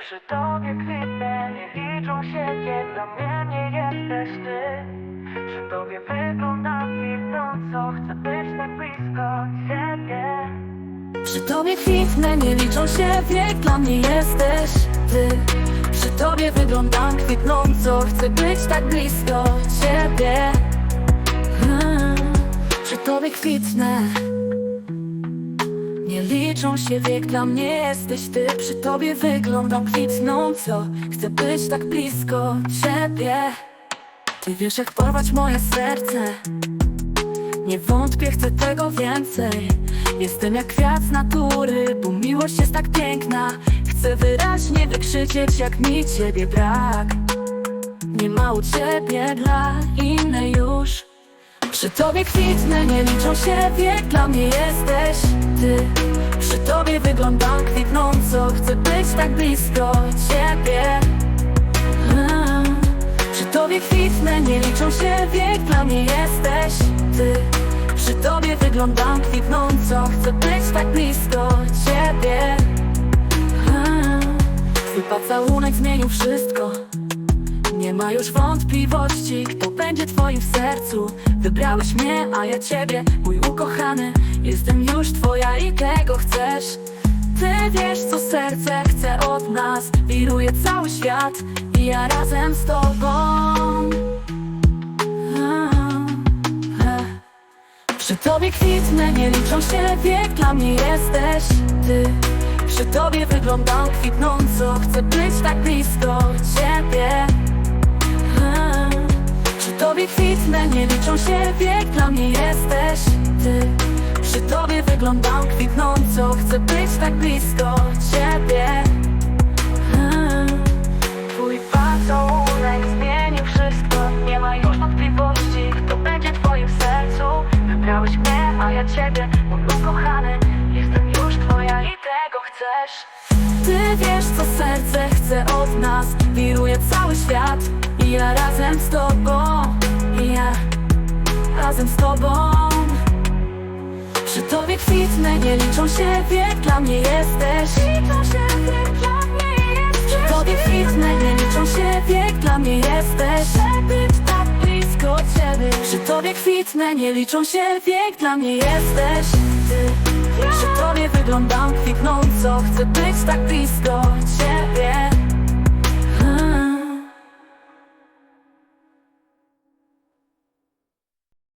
Przy tobie kwitnę, nie liczą się nie dla mnie nie jesteś ty. Przy tobie wyglądam kwitnąco, chcę być tak blisko ciebie Przy tobie kwitnę, nie liczą się wiek, dla mnie jesteś ty. Przy tobie wyglądam kwitnąco, chcę być tak blisko ciebie Hmm. Przy tobie kwitnę Nie liczą się wiek, dla mnie jesteś ty. Przy tobie wyglądam kwitnąco, chcę być tak blisko ciebie. Ty wiesz jak porwać moje serce. Nie wątpię, chcę tego więcej. Jestem jak kwiat z natury, bo miłość jest tak piękna. Chcę wyraźnie wykrzyczeć, jak mi ciebie brak. Nie ma u ciebie dla innej już. Przy tobie kwitnę, nie liczą się wiek, dla mnie jesteś ty Przy tobie wyglądam kwitnąco, chcę być tak blisko ciebie. Hmm. Przy tobie kwitnę, nie liczą się wiek, dla mnie jesteś ty. Przy tobie wyglądam kwitnąco, chcę być tak blisko ciebie. Hmm. Twój zmienił wszystko Nie ma już wątpliwości, kto będzie twoim w sercu. Wybrałeś mnie, a ja ciebie, mój ukochany. Jestem już twoja i tego chcesz. Ty wiesz co serce chce od nas. Wiruje cały świat i ja razem z tobą. Przy tobie kwitnę, nie liczą się wiek, dla mnie jesteś ty. Przy tobie wyglądam kwitnąco, chcę być tak blisko ciebie nie liczą się wiek, dla mnie jesteś ty. Przy tobie wyglądam kwitnąco, chcę być tak blisko ciebie. Hmm. Twój pocałunek zmienił wszystko. Nie ma już wątpliwości, kto będzie twoim sercu. Wybrałeś mnie, a ja ciebie, mój ukochany. Jestem już twoja i tego chcesz. Ty wiesz co serce chce od nas. Wiruje cały świat I ja razem z tobą razem z tobą. Przy tobie kwitnę, nie liczą się wiek Dla mnie jesteś. Liczą się wiek, dla mnie jesteś. Przy tobie kwitnę, nie liczą się wiek Dla mnie jesteś. Chcę być tak blisko ciebie. Przy tobie kwitnę, nie liczą się wiek Dla mnie jesteś. Ty Przy tobie wyglądam kwitnąco Chcę być tak blisko. ciebie